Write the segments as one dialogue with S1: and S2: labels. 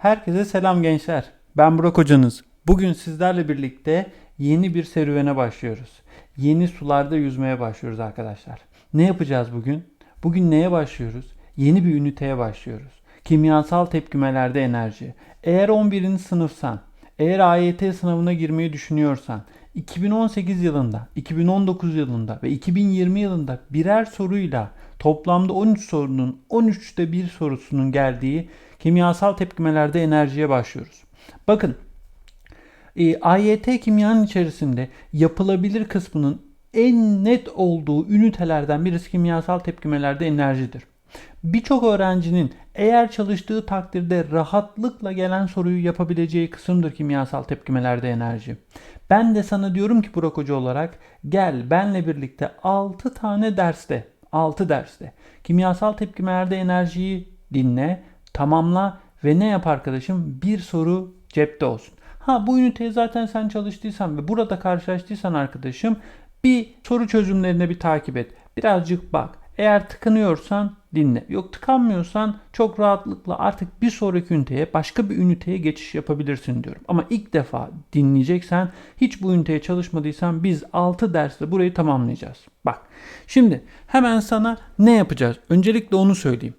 S1: Herkese selam gençler. Ben Burak hocanız. Bugün sizlerle birlikte yeni bir serüvene başlıyoruz. Yeni sularda yüzmeye başlıyoruz arkadaşlar. Ne yapacağız bugün? Bugün neye başlıyoruz? Yeni bir üniteye başlıyoruz. Kimyasal tepkimelerde enerji. Eğer 11. sınıfsan, eğer AYT sınavına girmeyi düşünüyorsan, 2018 yılında, 2019 yılında ve 2020 yılında birer soruyla toplamda 13 sorunun 13'te bir sorusunun geldiği kimyasal tepkimelerde enerjiye başlıyoruz. Bakın e, AYT kimyanın içerisinde yapılabilir kısmının en net olduğu ünitelerden birisi kimyasal tepkimelerde enerjidir. Birçok öğrencinin eğer çalıştığı takdirde rahatlıkla gelen soruyu yapabileceği kısımdır kimyasal tepkimelerde enerji. Ben de sana diyorum ki Burak Hoca olarak gel benle birlikte 6 tane derste 6 derste kimyasal tepkimelerde enerjiyi dinle, tamamla ve ne yap arkadaşım? Bir soru cepte olsun. Ha bu üniteyi zaten sen çalıştıysan ve burada karşılaştıysan arkadaşım bir soru çözümlerine bir takip et. Birazcık bak. Eğer tıkanıyorsan dinle. Yok tıkanmıyorsan çok rahatlıkla artık bir sonraki üniteye başka bir üniteye geçiş yapabilirsin diyorum. Ama ilk defa dinleyeceksen hiç bu üniteye çalışmadıysan biz 6 derste burayı tamamlayacağız. Bak şimdi hemen sana ne yapacağız? Öncelikle onu söyleyeyim.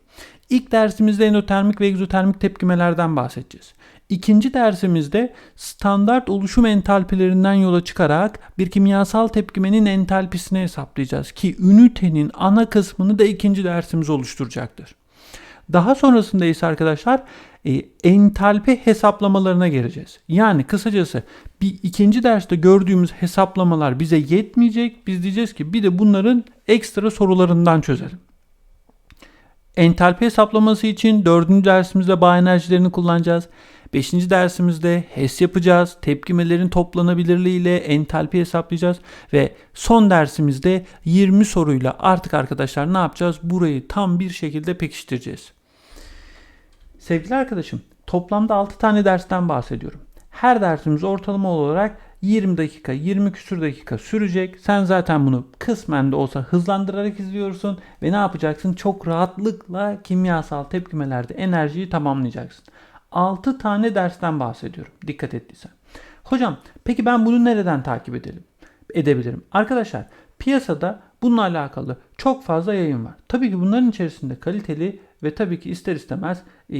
S1: İlk dersimizde endotermik ve egzotermik tepkimelerden bahsedeceğiz. İkinci dersimizde standart oluşum entalpilerinden yola çıkarak bir kimyasal tepkimenin entalpisini hesaplayacağız ki ünitenin ana kısmını da ikinci dersimiz oluşturacaktır. Daha sonrasında ise arkadaşlar e, entalpi hesaplamalarına geleceğiz. Yani kısacası bir ikinci derste gördüğümüz hesaplamalar bize yetmeyecek. Biz diyeceğiz ki bir de bunların ekstra sorularından çözelim. Entalpi hesaplaması için dördüncü dersimizde bağ enerjilerini kullanacağız. Beşinci dersimizde HES yapacağız. Tepkimelerin toplanabilirliği ile entalpi hesaplayacağız. Ve son dersimizde 20 soruyla artık arkadaşlar ne yapacağız? Burayı tam bir şekilde pekiştireceğiz. Sevgili arkadaşım toplamda 6 tane dersten bahsediyorum. Her dersimiz ortalama olarak 20 dakika, 20 küsür dakika sürecek. Sen zaten bunu kısmen de olsa hızlandırarak izliyorsun ve ne yapacaksın? Çok rahatlıkla kimyasal tepkimelerde enerjiyi tamamlayacaksın. 6 tane dersten bahsediyorum. Dikkat ettiysen. Hocam peki ben bunu nereden takip edelim? Edebilirim. Arkadaşlar piyasada bununla alakalı çok fazla yayın var. Tabii ki bunların içerisinde kaliteli ve tabii ki ister istemez e,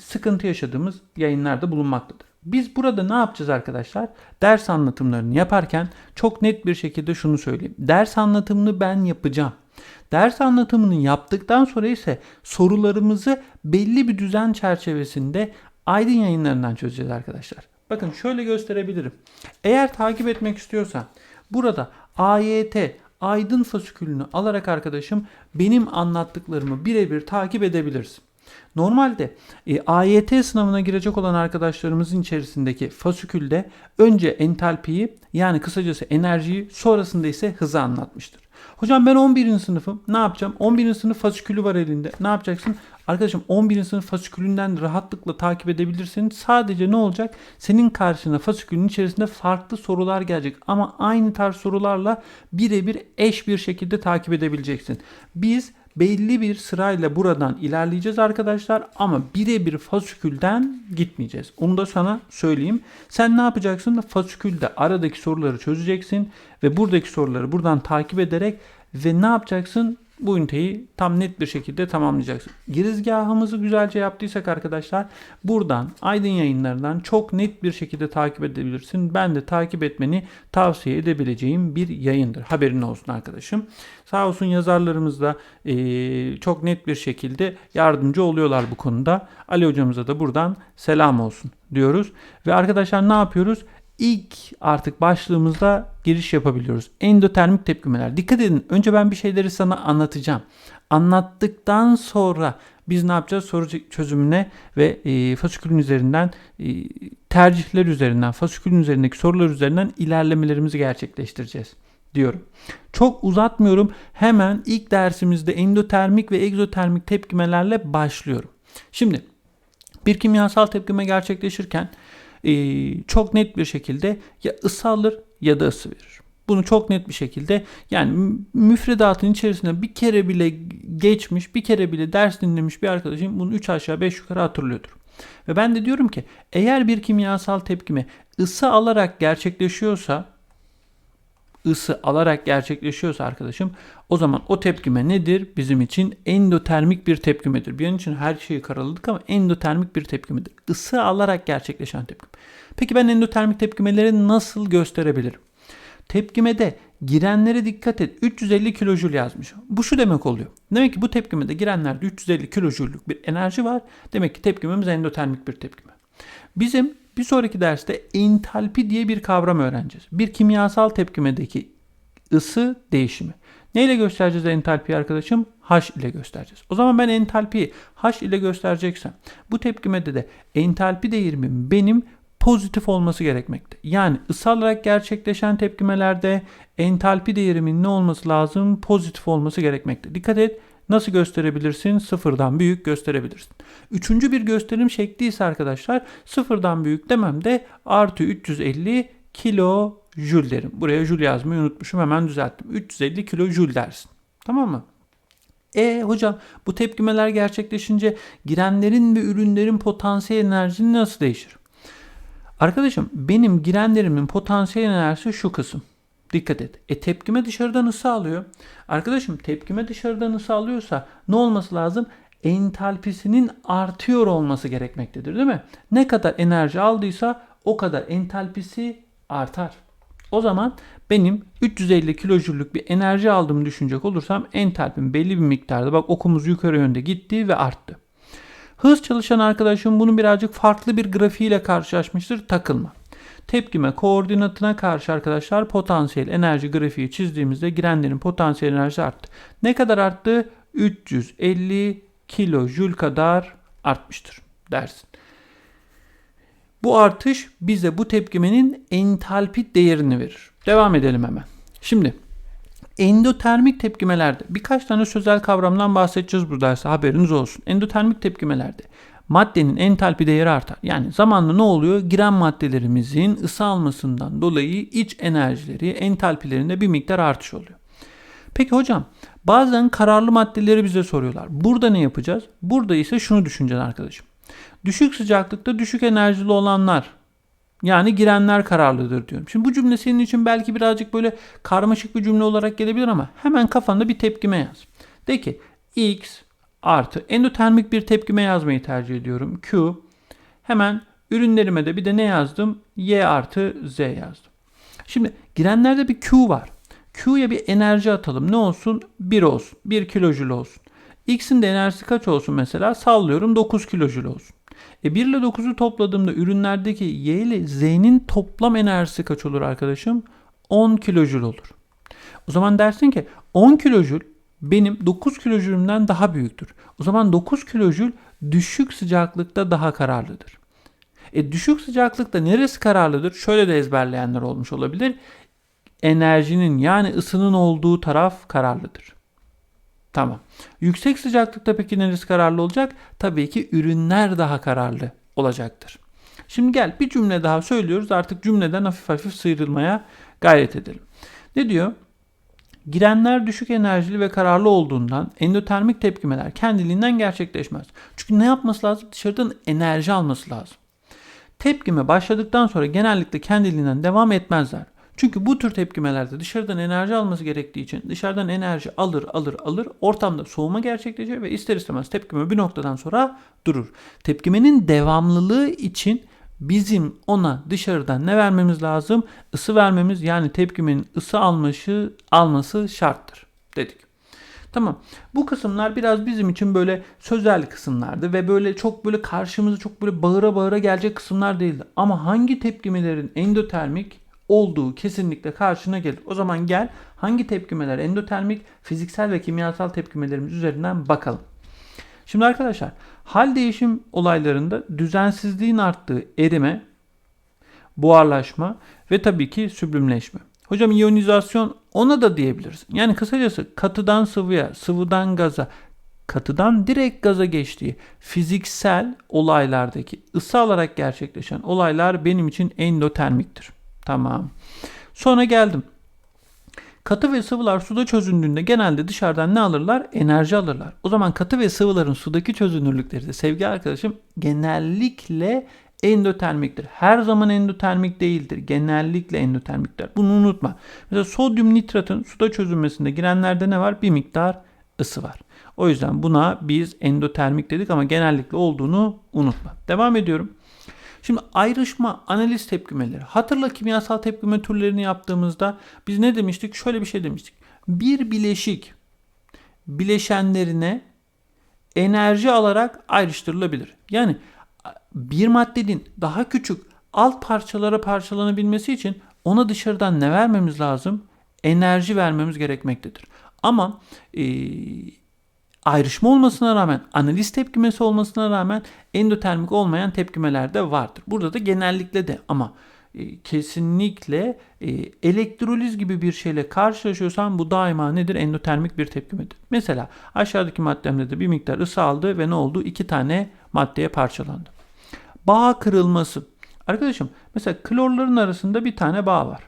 S1: sıkıntı yaşadığımız yayınlar da bulunmaktadır. Biz burada ne yapacağız arkadaşlar? Ders anlatımlarını yaparken çok net bir şekilde şunu söyleyeyim. Ders anlatımını ben yapacağım. Ders anlatımını yaptıktan sonra ise sorularımızı belli bir düzen çerçevesinde Aydın yayınlarından çözeceğiz arkadaşlar. Bakın şöyle gösterebilirim. Eğer takip etmek istiyorsan burada AYT Aydın fasikülünü alarak arkadaşım benim anlattıklarımı birebir takip edebilirsin. Normalde e, AYT sınavına girecek olan arkadaşlarımızın içerisindeki fasikülde önce entalpiyi yani kısacası enerjiyi sonrasında ise hızı anlatmıştır. Hocam ben 11. sınıfım. Ne yapacağım? 11. sınıf fasikülü var elinde. Ne yapacaksın? Arkadaşım 11. sınıf fasikülünden rahatlıkla takip edebilirsin. Sadece ne olacak? Senin karşına fasikülün içerisinde farklı sorular gelecek. Ama aynı tarz sorularla birebir eş bir şekilde takip edebileceksin. Biz belli bir sırayla buradan ilerleyeceğiz arkadaşlar ama birebir fasikülden gitmeyeceğiz. Onu da sana söyleyeyim. Sen ne yapacaksın? Fasikülde aradaki soruları çözeceksin ve buradaki soruları buradan takip ederek ve ne yapacaksın? Bu üniteyi tam net bir şekilde tamamlayacaksın. Girizgahımızı güzelce yaptıysak arkadaşlar buradan Aydın yayınlarından çok net bir şekilde takip edebilirsin. Ben de takip etmeni tavsiye edebileceğim bir yayındır. Haberin olsun arkadaşım. Sağ olsun yazarlarımız da e, çok net bir şekilde yardımcı oluyorlar bu konuda. Ali hocamıza da buradan selam olsun diyoruz. Ve arkadaşlar ne yapıyoruz? İlk artık başlığımızda giriş yapabiliyoruz. Endotermik tepkimeler. Dikkat edin. Önce ben bir şeyleri sana anlatacağım. Anlattıktan sonra biz ne yapacağız? Soru çözümüne ve e, fasikülün üzerinden e, tercihler üzerinden, fasikülün üzerindeki sorular üzerinden ilerlemelerimizi gerçekleştireceğiz diyorum. Çok uzatmıyorum. Hemen ilk dersimizde endotermik ve egzotermik tepkimelerle başlıyorum. Şimdi bir kimyasal tepkime gerçekleşirken e, çok net bir şekilde ya ısı alır ya da ısı verir. Bunu çok net bir şekilde yani müfredatın içerisinde bir kere bile geçmiş, bir kere bile ders dinlemiş bir arkadaşım bunu 3 aşağı 5 yukarı hatırlıyordur. Ve ben de diyorum ki eğer bir kimyasal tepkime ısı alarak gerçekleşiyorsa ısı alarak gerçekleşiyorsa arkadaşım o zaman o tepkime nedir? Bizim için endotermik bir tepkimedir. Bir an için her şeyi karaladık ama endotermik bir tepkimedir. Isı alarak gerçekleşen tepkim. Peki ben endotermik tepkimeleri nasıl gösterebilirim? Tepkimede girenlere dikkat et. 350 kilojül yazmış. Bu şu demek oluyor. Demek ki bu tepkimede girenlerde 350 kilojüllük bir enerji var. Demek ki tepkimemiz endotermik bir tepkime. Bizim bir sonraki derste entalpi diye bir kavram öğreneceğiz. Bir kimyasal tepkimedeki ısı değişimi. Neyle göstereceğiz entalpiyi arkadaşım? H ile göstereceğiz. O zaman ben entalpiyi H ile göstereceksem bu tepkimede de entalpi değerimin benim pozitif olması gerekmekte. Yani ısı alarak gerçekleşen tepkimelerde entalpi değerimin ne olması lazım? Pozitif olması gerekmekte. Dikkat et Nasıl gösterebilirsin? Sıfırdan büyük gösterebilirsin. Üçüncü bir gösterim şekli ise arkadaşlar sıfırdan büyük demem de artı 350 kilo jül derim. Buraya jül yazmayı unutmuşum hemen düzelttim. 350 kilo jül dersin. Tamam mı? E hocam bu tepkimeler gerçekleşince girenlerin ve ürünlerin potansiyel enerjisi nasıl değişir? Arkadaşım benim girenlerimin potansiyel enerjisi şu kısım. Dikkat et. E tepkime dışarıdan ısı alıyor. Arkadaşım tepkime dışarıdan ısı alıyorsa ne olması lazım? Entalpisinin artıyor olması gerekmektedir değil mi? Ne kadar enerji aldıysa o kadar entalpisi artar. O zaman benim 350 kilojüllük bir enerji aldığımı düşünecek olursam entalpim belli bir miktarda bak okumuz yukarı yönde gitti ve arttı. Hız çalışan arkadaşım bunu birazcık farklı bir grafiğiyle karşılaşmıştır takılma. Tepkime koordinatına karşı arkadaşlar potansiyel enerji grafiği çizdiğimizde girenlerin potansiyel enerjisi arttı. Ne kadar arttı? 350 kilojül kadar artmıştır dersin. Bu artış bize bu tepkimenin entalpi değerini verir. Devam edelim hemen. Şimdi endotermik tepkimelerde birkaç tane sözel kavramdan bahsedeceğiz bu derste haberiniz olsun. Endotermik tepkimelerde maddenin entalpi değeri artar. Yani zamanla ne oluyor? Giren maddelerimizin ısı almasından dolayı iç enerjileri, entalpilerinde bir miktar artış oluyor. Peki hocam bazen kararlı maddeleri bize soruyorlar. Burada ne yapacağız? Burada ise şunu düşüneceğiz arkadaşım. Düşük sıcaklıkta düşük enerjili olanlar yani girenler kararlıdır diyorum. Şimdi bu cümle senin için belki birazcık böyle karmaşık bir cümle olarak gelebilir ama hemen kafanda bir tepkime yaz. De ki X artı endotermik bir tepkime yazmayı tercih ediyorum. Q. Hemen ürünlerime de bir de ne yazdım? Y artı Z yazdım. Şimdi girenlerde bir Q var. Q'ya bir enerji atalım. Ne olsun? 1 olsun. 1 kilojül olsun. X'in de enerjisi kaç olsun mesela? Sallıyorum 9 kilojül olsun. E 1 ile 9'u topladığımda ürünlerdeki Y ile Z'nin toplam enerjisi kaç olur arkadaşım? 10 kilojül olur. O zaman dersin ki 10 kilojül benim 9 kilojülümden daha büyüktür. O zaman 9 kilojül düşük sıcaklıkta daha kararlıdır. E düşük sıcaklıkta neresi kararlıdır? Şöyle de ezberleyenler olmuş olabilir. Enerjinin yani ısının olduğu taraf kararlıdır. Tamam. Yüksek sıcaklıkta peki neresi kararlı olacak? Tabii ki ürünler daha kararlı olacaktır. Şimdi gel bir cümle daha söylüyoruz. Artık cümleden hafif hafif sıyrılmaya gayret edelim. Ne diyor? Girenler düşük enerjili ve kararlı olduğundan endotermik tepkimeler kendiliğinden gerçekleşmez. Çünkü ne yapması lazım? Dışarıdan enerji alması lazım. Tepkime başladıktan sonra genellikle kendiliğinden devam etmezler. Çünkü bu tür tepkimelerde dışarıdan enerji alması gerektiği için dışarıdan enerji alır alır alır ortamda soğuma gerçekleşir ve ister istemez tepkime bir noktadan sonra durur. Tepkimenin devamlılığı için bizim ona dışarıdan ne vermemiz lazım? Isı vermemiz yani tepkimenin ısı alması, alması şarttır dedik. Tamam. Bu kısımlar biraz bizim için böyle sözel kısımlardı ve böyle çok böyle karşımıza çok böyle bağıra bağıra gelecek kısımlar değildi. Ama hangi tepkimelerin endotermik olduğu kesinlikle karşına gelir. O zaman gel hangi tepkimeler endotermik, fiziksel ve kimyasal tepkimelerimiz üzerinden bakalım. Şimdi arkadaşlar hal değişim olaylarında düzensizliğin arttığı erime, buharlaşma ve tabii ki süblimleşme. Hocam iyonizasyon ona da diyebiliriz. Yani kısacası katıdan sıvıya, sıvıdan gaza, katıdan direkt gaza geçtiği fiziksel olaylardaki ısı alarak gerçekleşen olaylar benim için endotermiktir. Tamam. Sonra geldim. Katı ve sıvılar suda çözündüğünde genelde dışarıdan ne alırlar? Enerji alırlar. O zaman katı ve sıvıların sudaki çözünürlükleri de sevgili arkadaşım genellikle endotermiktir. Her zaman endotermik değildir. Genellikle endotermiktir. Bunu unutma. Mesela sodyum nitratın suda çözünmesinde girenlerde ne var? Bir miktar ısı var. O yüzden buna biz endotermik dedik ama genellikle olduğunu unutma. Devam ediyorum. Şimdi ayrışma analiz tepkimeleri. Hatırla kimyasal tepkime türlerini yaptığımızda biz ne demiştik? Şöyle bir şey demiştik. Bir bileşik bileşenlerine enerji alarak ayrıştırılabilir. Yani bir maddenin daha küçük alt parçalara parçalanabilmesi için ona dışarıdan ne vermemiz lazım? Enerji vermemiz gerekmektedir. Ama e, ayrışma olmasına rağmen, analiz tepkimesi olmasına rağmen endotermik olmayan tepkimeler de vardır. Burada da genellikle de ama e, kesinlikle e, elektroliz gibi bir şeyle karşılaşıyorsan bu daima nedir? Endotermik bir tepkimedir. Mesela aşağıdaki maddemde de bir miktar ısı aldı ve ne oldu? İki tane maddeye parçalandı. Bağ kırılması. Arkadaşım mesela klorların arasında bir tane bağ var.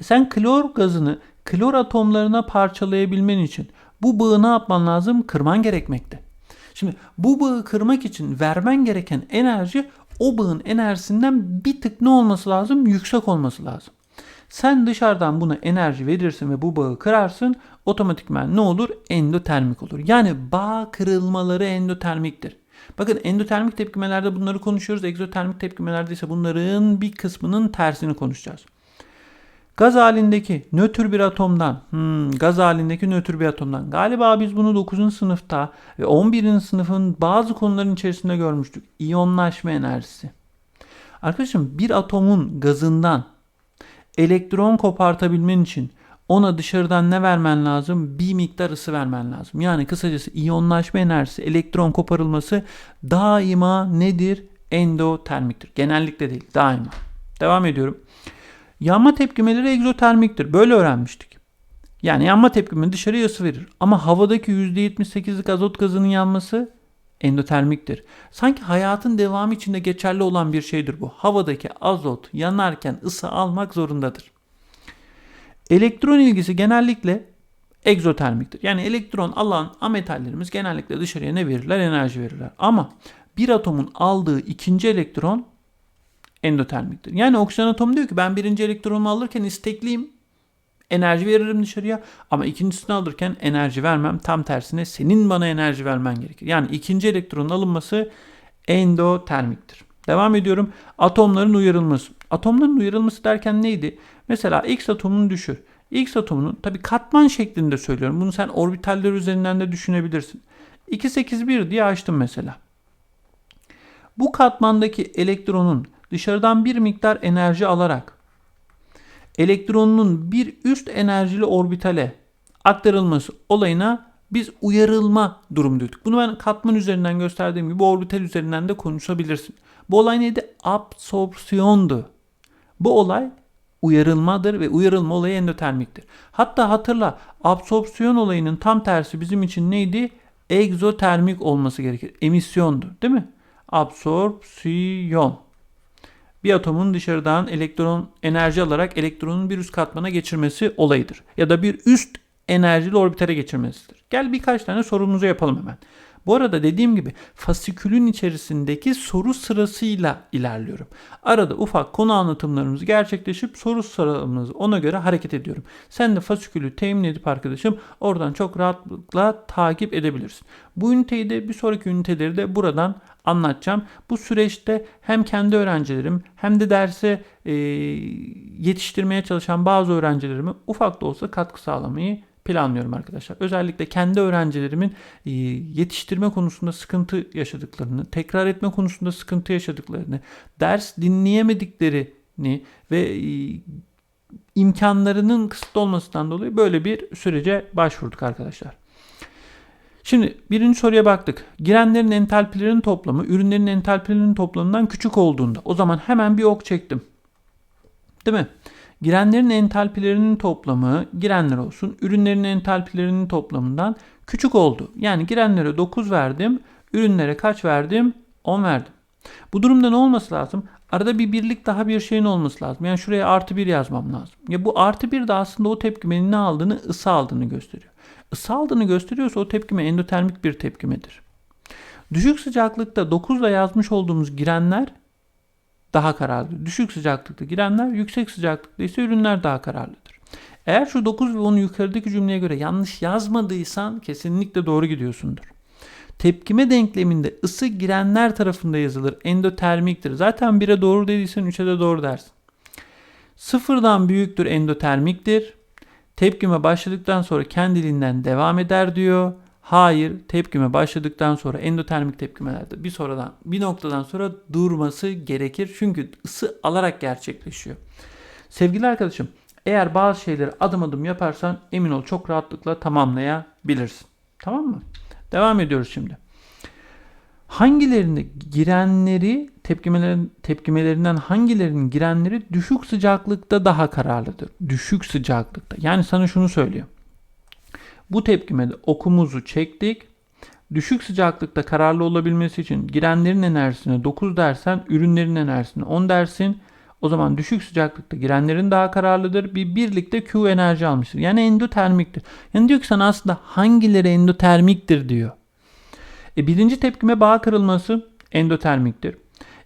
S1: E, sen klor gazını klor atomlarına parçalayabilmen için bu bağı ne yapman lazım? Kırman gerekmekte. Şimdi bu bağı kırmak için vermen gereken enerji o bağın enerjisinden bir tık ne olması lazım? Yüksek olması lazım. Sen dışarıdan buna enerji verirsin ve bu bağı kırarsın otomatikman ne olur? Endotermik olur. Yani bağ kırılmaları endotermiktir. Bakın endotermik tepkimelerde bunları konuşuyoruz. Egzotermik tepkimelerde ise bunların bir kısmının tersini konuşacağız. Gaz halindeki nötr bir atomdan, hmm, gaz halindeki nötr bir atomdan. Galiba biz bunu 9. sınıfta ve 11. sınıfın bazı konuların içerisinde görmüştük. İyonlaşma enerjisi. Arkadaşım bir atomun gazından elektron kopartabilmen için ona dışarıdan ne vermen lazım? Bir miktar ısı vermen lazım. Yani kısacası iyonlaşma enerjisi, elektron koparılması daima nedir? Endotermiktir. Genellikle değil, daima. Devam ediyorum. Yanma tepkimeleri egzotermiktir. Böyle öğrenmiştik. Yani yanma tepkimi dışarıya ısı verir. Ama havadaki %78'lik azot gazının yanması endotermiktir. Sanki hayatın devamı içinde geçerli olan bir şeydir bu. Havadaki azot yanarken ısı almak zorundadır. Elektron ilgisi genellikle egzotermiktir. Yani elektron alan ametallerimiz genellikle dışarıya ne verirler? Enerji verirler. Ama bir atomun aldığı ikinci elektron endotermiktir. Yani oksijen atomu diyor ki ben birinci elektronumu alırken istekliyim. Enerji veririm dışarıya ama ikincisini alırken enerji vermem. Tam tersine senin bana enerji vermen gerekir. Yani ikinci elektronun alınması endotermiktir. Devam ediyorum. Atomların uyarılması. Atomların uyarılması derken neydi? Mesela X atomunu düşür. X atomunun tabi katman şeklinde söylüyorum. Bunu sen orbitaller üzerinden de düşünebilirsin. 281 diye açtım mesela. Bu katmandaki elektronun dışarıdan bir miktar enerji alarak elektronunun bir üst enerjili orbitale aktarılması olayına biz uyarılma durum diyorduk. Bunu ben katman üzerinden gösterdiğim gibi orbital üzerinden de konuşabilirsin. Bu olay neydi? Absorpsiyondu. Bu olay uyarılmadır ve uyarılma olayı endotermiktir. Hatta hatırla absorpsiyon olayının tam tersi bizim için neydi? Egzotermik olması gerekir. Emisyondu değil mi? Absorpsiyon. Bir atomun dışarıdan elektron enerji alarak elektronun bir üst katmana geçirmesi olayıdır. Ya da bir üst enerjili orbitale geçirmesidir. Gel birkaç tane sorumuzu yapalım hemen. Bu arada dediğim gibi fasikülün içerisindeki soru sırasıyla ilerliyorum. Arada ufak konu anlatımlarımız gerçekleşip soru sıramızı ona göre hareket ediyorum. Sen de fasikülü temin edip arkadaşım oradan çok rahatlıkla takip edebilirsin. Bu üniteyi de bir sonraki üniteleri de buradan anlatacağım. Bu süreçte hem kendi öğrencilerim hem de derse e, yetiştirmeye çalışan bazı öğrencilerime ufak da olsa katkı sağlamayı planlıyorum arkadaşlar. Özellikle kendi öğrencilerimin e, yetiştirme konusunda sıkıntı yaşadıklarını, tekrar etme konusunda sıkıntı yaşadıklarını, ders dinleyemediklerini ve e, imkanlarının kısıtlı olmasından dolayı böyle bir sürece başvurduk arkadaşlar. Şimdi birinci soruya baktık. Girenlerin entalpilerinin toplamı ürünlerin entalpilerinin toplamından küçük olduğunda o zaman hemen bir ok çektim. Değil mi? Girenlerin entalpilerinin toplamı girenler olsun. Ürünlerin entalpilerinin toplamından küçük oldu. Yani girenlere 9 verdim. Ürünlere kaç verdim? 10 verdim. Bu durumda ne olması lazım? Arada bir birlik daha bir şeyin olması lazım. Yani şuraya artı bir yazmam lazım. Ya bu artı bir de aslında o tepkimenin ne aldığını ısı aldığını gösteriyor. Isı aldığını gösteriyorsa o tepkime endotermik bir tepkimedir. Düşük sıcaklıkta 9 ile yazmış olduğumuz girenler daha kararlı. Düşük sıcaklıkta girenler, yüksek sıcaklıkta ise ürünler daha kararlıdır. Eğer şu 9 ve 10'u yukarıdaki cümleye göre yanlış yazmadıysan kesinlikle doğru gidiyorsundur. Tepkime denkleminde ısı girenler tarafında yazılır. Endotermiktir. Zaten 1'e doğru dediysen 3'e de doğru dersin. Sıfırdan büyüktür endotermiktir. Tepkime başladıktan sonra kendiliğinden devam eder diyor. Hayır, tepkime başladıktan sonra endotermik tepkimelerde bir sonradan bir noktadan sonra durması gerekir. Çünkü ısı alarak gerçekleşiyor. Sevgili arkadaşım, eğer bazı şeyleri adım adım yaparsan emin ol çok rahatlıkla tamamlayabilirsin. Tamam mı? Devam ediyoruz şimdi. Hangilerinde girenleri tepkimelerin tepkimelerinden hangilerinin girenleri düşük sıcaklıkta daha kararlıdır? Düşük sıcaklıkta. Yani sana şunu söylüyor. Bu tepkimede okumuzu çektik. Düşük sıcaklıkta kararlı olabilmesi için girenlerin enerjisine 9 dersen ürünlerin enerjisine 10 dersin. O zaman düşük sıcaklıkta girenlerin daha kararlıdır. Bir birlikte Q enerji almıştır. Yani endotermiktir. Yani diyor ki sana aslında hangileri endotermiktir diyor. E, birinci tepkime bağ kırılması endotermiktir.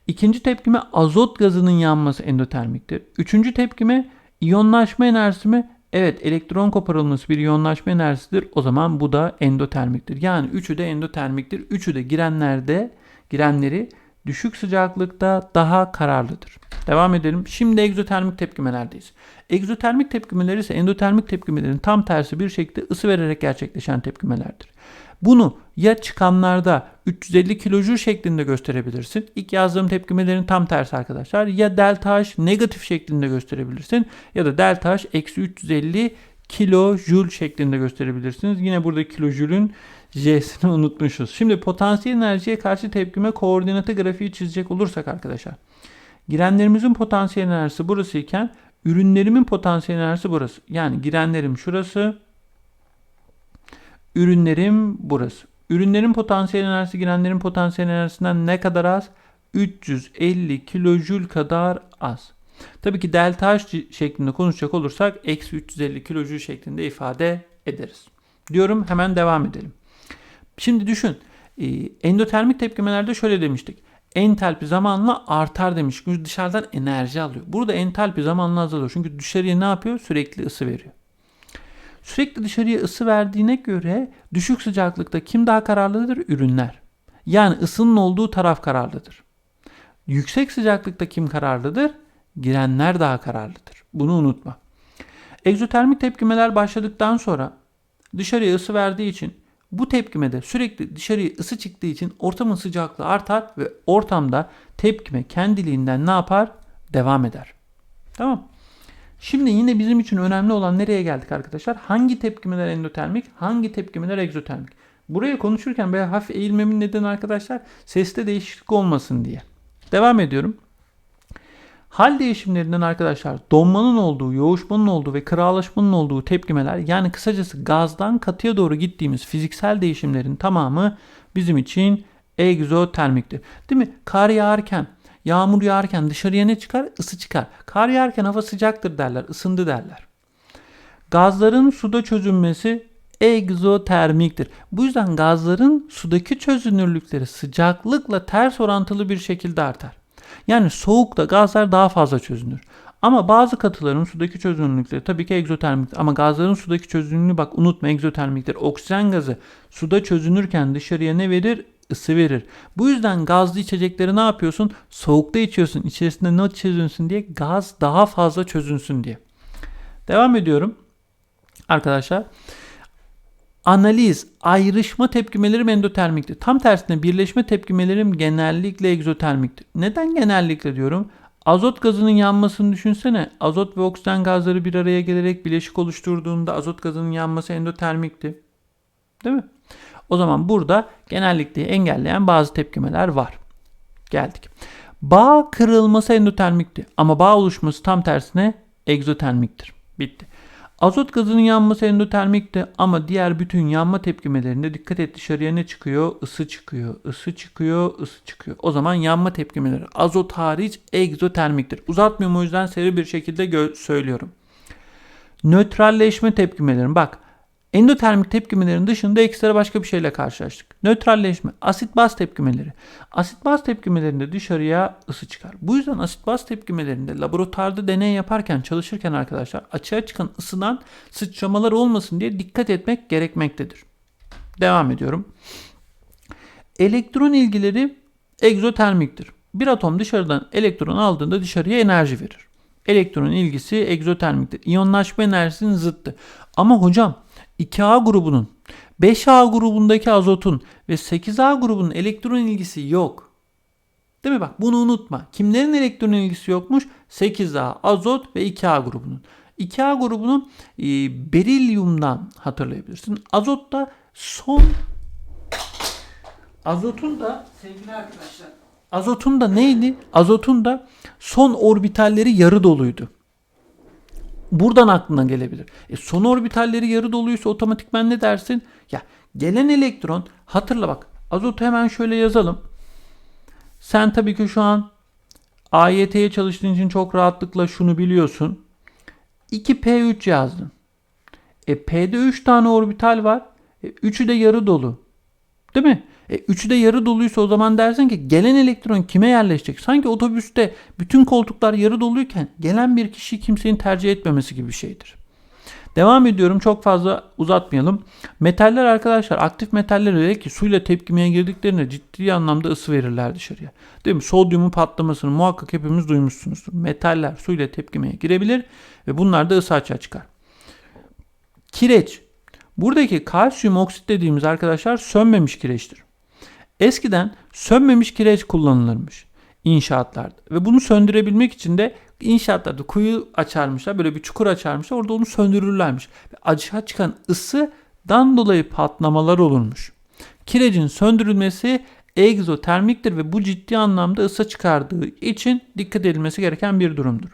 S1: İkinci tepkime azot gazının yanması endotermiktir. Üçüncü tepkime iyonlaşma enerjisi mi? Evet elektron koparılması bir iyonlaşma enerjisidir. O zaman bu da endotermiktir. Yani üçü de endotermiktir. Üçü de girenlerde girenleri düşük sıcaklıkta daha kararlıdır. Devam edelim. Şimdi egzotermik tepkimelerdeyiz. Egzotermik tepkimeler ise endotermik tepkimelerin tam tersi bir şekilde ısı vererek gerçekleşen tepkimelerdir. Bunu ya çıkanlarda 350 kilojül şeklinde gösterebilirsin. İlk yazdığım tepkimelerin tam tersi arkadaşlar. Ya delta H negatif şeklinde gösterebilirsin. Ya da delta H eksi 350 kilojül şeklinde gösterebilirsiniz. Yine burada kilojülün J'sini unutmuşuz. Şimdi potansiyel enerjiye karşı tepkime koordinatı grafiği çizecek olursak arkadaşlar. Girenlerimizin potansiyel enerjisi burası iken ürünlerimin potansiyel enerjisi burası. Yani girenlerim şurası, ürünlerim burası. Ürünlerin potansiyel enerjisi girenlerin potansiyel enerjisinden ne kadar az? 350 kilojül kadar az. Tabii ki delta H şeklinde konuşacak olursak eksi 350 kilojül şeklinde ifade ederiz. Diyorum hemen devam edelim. Şimdi düşün e, endotermik tepkimelerde şöyle demiştik. Entalpi zamanla artar demiş. Çünkü dışarıdan enerji alıyor. Burada entalpi zamanla azalıyor. Çünkü dışarıya ne yapıyor? Sürekli ısı veriyor. Sürekli dışarıya ısı verdiğine göre düşük sıcaklıkta kim daha kararlıdır? Ürünler. Yani ısının olduğu taraf kararlıdır. Yüksek sıcaklıkta kim kararlıdır? Girenler daha kararlıdır. Bunu unutma. Egzotermik tepkimeler başladıktan sonra dışarıya ısı verdiği için bu tepkimede sürekli dışarıya ısı çıktığı için ortamın sıcaklığı artar ve ortamda tepkime kendiliğinden ne yapar? Devam eder. Tamam. Şimdi yine bizim için önemli olan nereye geldik arkadaşlar? Hangi tepkimeler endotermik, hangi tepkimeler egzotermik? Buraya konuşurken böyle hafif eğilmemin nedeni arkadaşlar seste değişiklik olmasın diye. Devam ediyorum. Hal değişimlerinden arkadaşlar donmanın olduğu, yoğuşmanın olduğu ve kıralaşmanın olduğu tepkimeler yani kısacası gazdan katıya doğru gittiğimiz fiziksel değişimlerin tamamı bizim için egzotermiktir. Değil mi? Kar yağarken, yağmur yağarken dışarıya ne çıkar? Isı çıkar. Kar yağarken hava sıcaktır derler, ısındı derler. Gazların suda çözünmesi egzotermiktir. Bu yüzden gazların sudaki çözünürlükleri sıcaklıkla ters orantılı bir şekilde artar. Yani soğukta gazlar daha fazla çözünür. Ama bazı katıların sudaki çözünürlükleri tabii ki egzotermik ama gazların sudaki çözünürlüğü bak unutma egzotermiktir. Oksijen gazı suda çözünürken dışarıya ne verir? Isı verir. Bu yüzden gazlı içecekleri ne yapıyorsun? Soğukta içiyorsun. İçerisinde ne çözünsün diye? Gaz daha fazla çözünsün diye. Devam ediyorum. Arkadaşlar analiz, ayrışma tepkimelerim endotermiktir. Tam tersine birleşme tepkimelerim genellikle egzotermiktir. Neden genellikle diyorum? Azot gazının yanmasını düşünsene. Azot ve oksijen gazları bir araya gelerek bileşik oluşturduğunda azot gazının yanması endotermikti. Değil mi? O zaman burada genellikle engelleyen bazı tepkimeler var. Geldik. Bağ kırılması endotermikti ama bağ oluşması tam tersine egzotermiktir. Bitti. Azot gazının yanması endotermikti ama diğer bütün yanma tepkimelerinde dikkat et dışarıya ne çıkıyor? Isı çıkıyor, ısı çıkıyor, ısı çıkıyor. O zaman yanma tepkimeleri azot hariç egzotermiktir. Uzatmıyorum o yüzden seri bir şekilde söylüyorum. Nötralleşme tepkimeleri. Bak endotermik tepkimelerin dışında ekstra başka bir şeyle karşılaştık. Nötralleşme, asit baz tepkimeleri. Asit baz tepkimelerinde dışarıya ısı çıkar. Bu yüzden asit baz tepkimelerinde laboratuvarda deney yaparken çalışırken arkadaşlar açığa çıkan ısıdan sıçramalar olmasın diye dikkat etmek gerekmektedir. Devam ediyorum. Elektron ilgileri egzotermiktir. Bir atom dışarıdan elektron aldığında dışarıya enerji verir. Elektron ilgisi egzotermiktir. İyonlaşma enerjisinin zıttı. Ama hocam 2A grubunun 5A grubundaki azotun ve 8A grubunun elektron ilgisi yok. Değil mi bak bunu unutma. Kimlerin elektron ilgisi yokmuş? 8A azot ve 2A grubunun. 2A grubunun e, berilyumdan hatırlayabilirsin. Azot da son azotun da sevgili arkadaşlar azotun da neydi? Azotun da son orbitalleri yarı doluydu. Buradan aklına gelebilir. E son orbitalleri yarı doluysa otomatikman ne dersin? Ya gelen elektron hatırla bak azotu hemen şöyle yazalım. Sen tabii ki şu an AYT'ye çalıştığın için çok rahatlıkla şunu biliyorsun. 2P3 yazdın. E P'de 3 tane orbital var. E, 3'ü de yarı dolu. Değil mi? E, üçü de yarı doluysa o zaman dersin ki gelen elektron kime yerleşecek? Sanki otobüste bütün koltuklar yarı doluyken gelen bir kişi kimsenin tercih etmemesi gibi bir şeydir. Devam ediyorum çok fazla uzatmayalım. Metaller arkadaşlar aktif metaller öyle ki suyla tepkimeye girdiklerinde ciddi anlamda ısı verirler dışarıya. Değil mi? Sodyumun patlamasını muhakkak hepimiz duymuşsunuzdur. Metaller suyla tepkimeye girebilir ve bunlar da ısı açığa çıkar. Kireç. Buradaki kalsiyum oksit dediğimiz arkadaşlar sönmemiş kireçtir. Eskiden sönmemiş kireç kullanılırmış inşaatlarda ve bunu söndürebilmek için de inşaatlarda kuyu açarmışlar böyle bir çukur açarmışlar orada onu söndürürlermiş. Ve açığa çıkan ısıdan dolayı patlamalar olurmuş. Kirecin söndürülmesi egzotermiktir ve bu ciddi anlamda ısı çıkardığı için dikkat edilmesi gereken bir durumdur.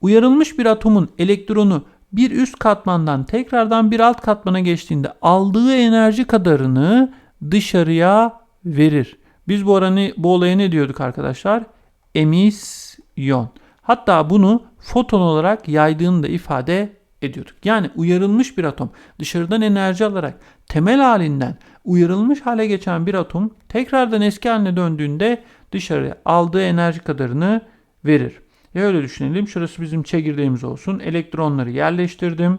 S1: Uyarılmış bir atomun elektronu bir üst katmandan tekrardan bir alt katmana geçtiğinde aldığı enerji kadarını dışarıya verir. Biz bu oranı bu olaya ne diyorduk arkadaşlar? Emisyon. Hatta bunu foton olarak yaydığını da ifade ediyorduk. Yani uyarılmış bir atom dışarıdan enerji alarak temel halinden uyarılmış hale geçen bir atom tekrardan eski haline döndüğünde dışarıya aldığı enerji kadarını verir. Ya öyle düşünelim. Şurası bizim çekirdeğimiz olsun. Elektronları yerleştirdim.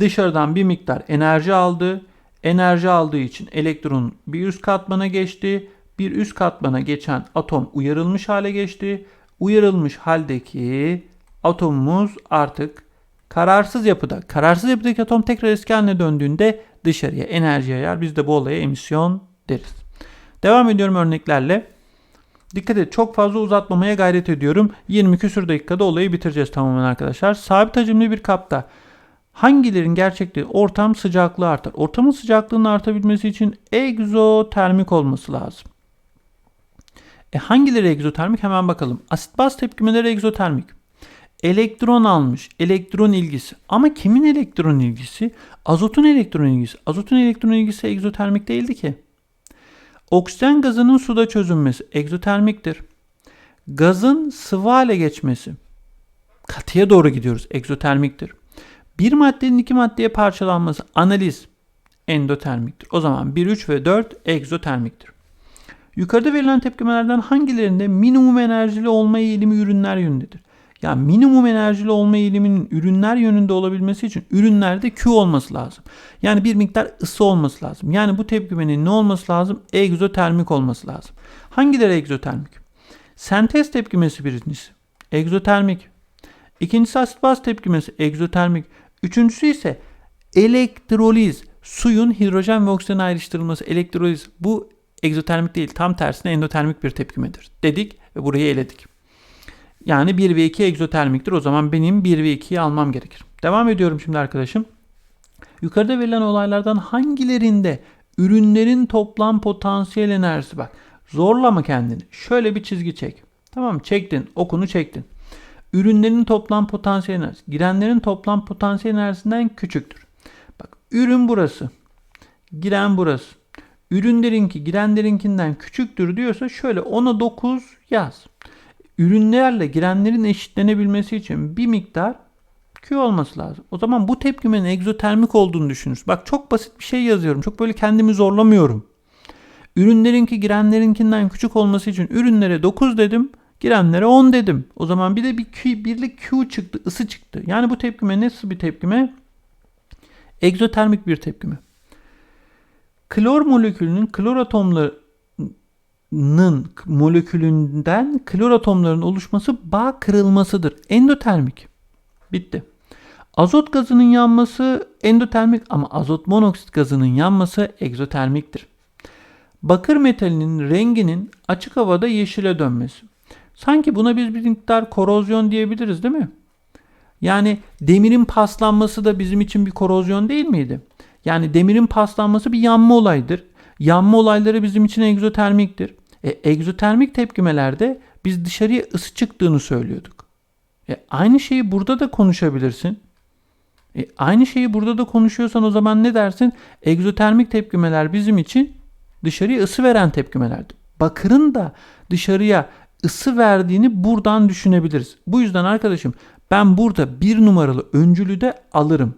S1: Dışarıdan bir miktar enerji aldı. Enerji aldığı için elektron bir üst katmana geçti. Bir üst katmana geçen atom uyarılmış hale geçti. Uyarılmış haldeki atomumuz artık kararsız yapıda. Kararsız yapıdaki atom tekrar eski haline döndüğünde dışarıya enerji yayar. Biz de bu olaya emisyon deriz. Devam ediyorum örneklerle. Dikkat et çok fazla uzatmamaya gayret ediyorum. 20 küsür dakikada olayı bitireceğiz tamamen arkadaşlar. Sabit hacimli bir kapta hangilerin gerçekliği ortam sıcaklığı artar? Ortamın sıcaklığının artabilmesi için egzotermik olması lazım. E hangileri egzotermik? Hemen bakalım. Asit baz tepkimeleri egzotermik. Elektron almış. Elektron ilgisi. Ama kimin elektron ilgisi? Azotun elektron ilgisi. Azotun elektron ilgisi egzotermik değildi ki. Oksijen gazının suda çözünmesi egzotermiktir. Gazın sıvı hale geçmesi katıya doğru gidiyoruz egzotermiktir. Bir maddenin iki maddeye parçalanması analiz endotermiktir. O zaman 1, 3 ve 4 egzotermiktir. Yukarıda verilen tepkimelerden hangilerinde minimum enerjili olma eğilimi ürünler yönündedir? Ya minimum enerjili olma eğiliminin ürünler yönünde olabilmesi için ürünlerde Q olması lazım. Yani bir miktar ısı olması lazım. Yani bu tepkimenin ne olması lazım? Egzotermik olması lazım. Hangileri egzotermik? Sentez tepkimesi birincisi. Egzotermik. İkincisi asit baz tepkimesi egzotermik. Üçüncüsü ise elektroliz. Suyun hidrojen ve oksijen ayrıştırılması elektroliz. Bu egzotermik değil tam tersine endotermik bir tepkimedir dedik ve burayı eledik. Yani 1 ve 2 egzotermiktir. O zaman benim 1 ve 2'yi almam gerekir. Devam ediyorum şimdi arkadaşım. Yukarıda verilen olaylardan hangilerinde ürünlerin toplam potansiyel enerjisi bak. Zorlama kendini. Şöyle bir çizgi çek. Tamam? Çektin. Okunu çektin. Ürünlerin toplam potansiyel enerjisi girenlerin toplam potansiyel enerjisinden küçüktür. Bak ürün burası. Giren burası. Ürünlerinki girenlerinkinden küçüktür diyorsa şöyle 10'a 9 yaz. Ürünlerle girenlerin eşitlenebilmesi için bir miktar Q olması lazım. O zaman bu tepkimenin egzotermik olduğunu düşünürüz. Bak çok basit bir şey yazıyorum. Çok böyle kendimi zorlamıyorum. Ürünlerinki girenlerinkinden küçük olması için ürünlere 9 dedim. Girenlere 10 dedim. O zaman bir de bir Q, birlik Q çıktı, ısı çıktı. Yani bu tepkime nasıl bir tepkime? Egzotermik bir tepkime. Klor molekülünün klor atomlarının molekülünden klor atomlarının oluşması bağ kırılmasıdır. Endotermik. Bitti. Azot gazının yanması endotermik ama azot monoksit gazının yanması egzotermiktir. Bakır metalinin renginin açık havada yeşile dönmesi. Sanki buna biz bir miktar korozyon diyebiliriz değil mi? Yani demirin paslanması da bizim için bir korozyon değil miydi? Yani demirin paslanması bir yanma olaydır. Yanma olayları bizim için egzotermiktir. E, egzotermik tepkimelerde biz dışarıya ısı çıktığını söylüyorduk. E, aynı şeyi burada da konuşabilirsin. E, aynı şeyi burada da konuşuyorsan o zaman ne dersin? Egzotermik tepkimeler bizim için dışarıya ısı veren tepkimelerdi. Bakırın da dışarıya ısı verdiğini buradan düşünebiliriz. Bu yüzden arkadaşım ben burada bir numaralı öncülü de alırım.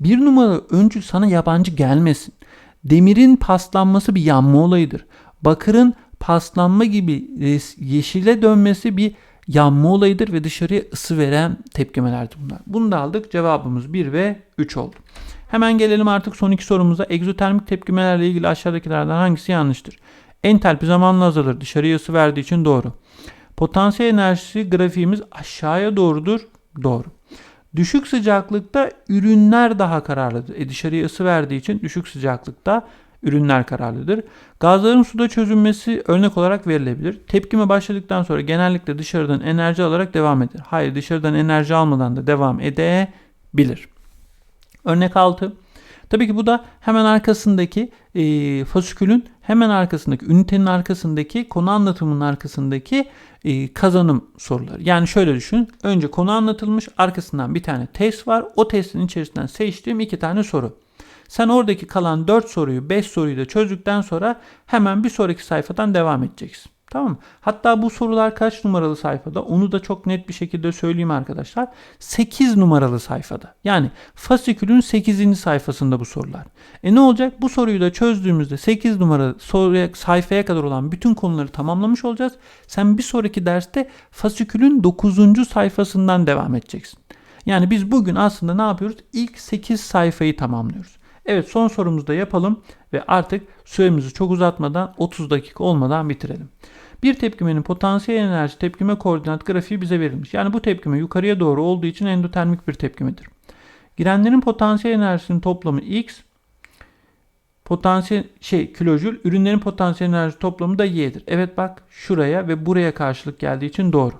S1: Bir numaralı öncül sana yabancı gelmesin. Demirin paslanması bir yanma olayıdır. Bakırın paslanma gibi yeşile dönmesi bir yanma olayıdır ve dışarıya ısı veren tepkimelerdir bunlar. Bunu da aldık. Cevabımız 1 ve 3 oldu. Hemen gelelim artık son iki sorumuza. Egzotermik tepkimelerle ilgili aşağıdakilerden hangisi yanlıştır? Entalpi zamanla azalır. Dışarıya ısı verdiği için doğru. Potansiyel enerjisi grafiğimiz aşağıya doğrudur. Doğru. Düşük sıcaklıkta ürünler daha kararlıdır. E dışarıya ısı verdiği için düşük sıcaklıkta ürünler kararlıdır. Gazların suda çözünmesi örnek olarak verilebilir. Tepkime başladıktan sonra genellikle dışarıdan enerji alarak devam eder. Hayır dışarıdan enerji almadan da devam edebilir. Örnek 6. Tabii ki bu da hemen arkasındaki e, fasikülün hemen arkasındaki ünitenin arkasındaki konu anlatımının arkasındaki e, kazanım soruları. Yani şöyle düşün. Önce konu anlatılmış arkasından bir tane test var. O testin içerisinden seçtiğim iki tane soru. Sen oradaki kalan 4 soruyu 5 soruyu da çözdükten sonra hemen bir sonraki sayfadan devam edeceksin. Tamam? Hatta bu sorular kaç numaralı sayfada? Onu da çok net bir şekilde söyleyeyim arkadaşlar. 8 numaralı sayfada. Yani fasikülün 8. sayfasında bu sorular. E ne olacak? Bu soruyu da çözdüğümüzde 8 numara soruya, sayfaya kadar olan bütün konuları tamamlamış olacağız. Sen bir sonraki derste fasikülün 9. sayfasından devam edeceksin. Yani biz bugün aslında ne yapıyoruz? İlk 8 sayfayı tamamlıyoruz. Evet son sorumuzu da yapalım ve artık süremizi çok uzatmadan 30 dakika olmadan bitirelim. Bir tepkimenin potansiyel enerji tepkime koordinat grafiği bize verilmiş. Yani bu tepkime yukarıya doğru olduğu için endotermik bir tepkimedir. Girenlerin potansiyel enerjisinin toplamı x, potansiyel şey kilojül, ürünlerin potansiyel enerji toplamı da y'dir. Evet bak şuraya ve buraya karşılık geldiği için doğru.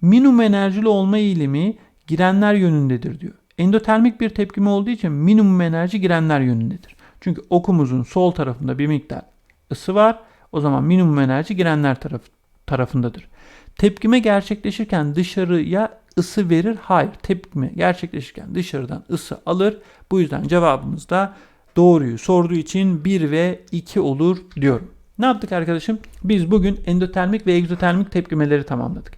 S1: Minimum enerjili olma eğilimi girenler yönündedir diyor. Endotermik bir tepkime olduğu için minimum enerji girenler yönündedir. Çünkü okumuzun sol tarafında bir miktar ısı var. O zaman minimum enerji girenler taraf, tarafındadır. Tepkime gerçekleşirken dışarıya ısı verir. Hayır. Tepkime gerçekleşirken dışarıdan ısı alır. Bu yüzden cevabımız da doğruyu sorduğu için 1 ve 2 olur diyorum. Ne yaptık arkadaşım? Biz bugün endotermik ve egzotermik tepkimeleri tamamladık.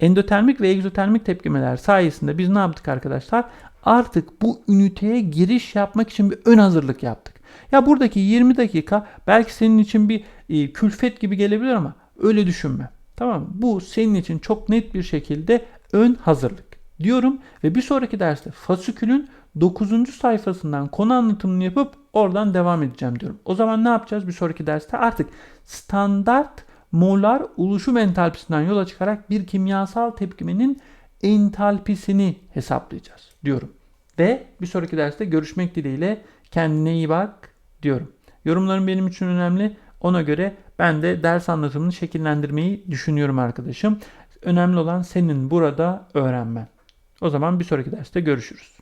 S1: Endotermik ve egzotermik tepkimeler sayesinde biz ne yaptık arkadaşlar? Artık bu üniteye giriş yapmak için bir ön hazırlık yaptık. Ya buradaki 20 dakika belki senin için bir e, külfet gibi gelebilir ama öyle düşünme. Tamam mı? Bu senin için çok net bir şekilde ön hazırlık diyorum ve bir sonraki derste fasikülün 9. sayfasından konu anlatımını yapıp oradan devam edeceğim diyorum. O zaman ne yapacağız bir sonraki derste? Artık standart molar oluşum entalpisinden yola çıkarak bir kimyasal tepkimenin entalpisini hesaplayacağız diyorum. Ve bir sonraki derste görüşmek dileğiyle kendine iyi bak diyorum. Yorumların benim için önemli. Ona göre ben de ders anlatımını şekillendirmeyi düşünüyorum arkadaşım. Önemli olan senin burada öğrenmen. O zaman bir sonraki derste görüşürüz.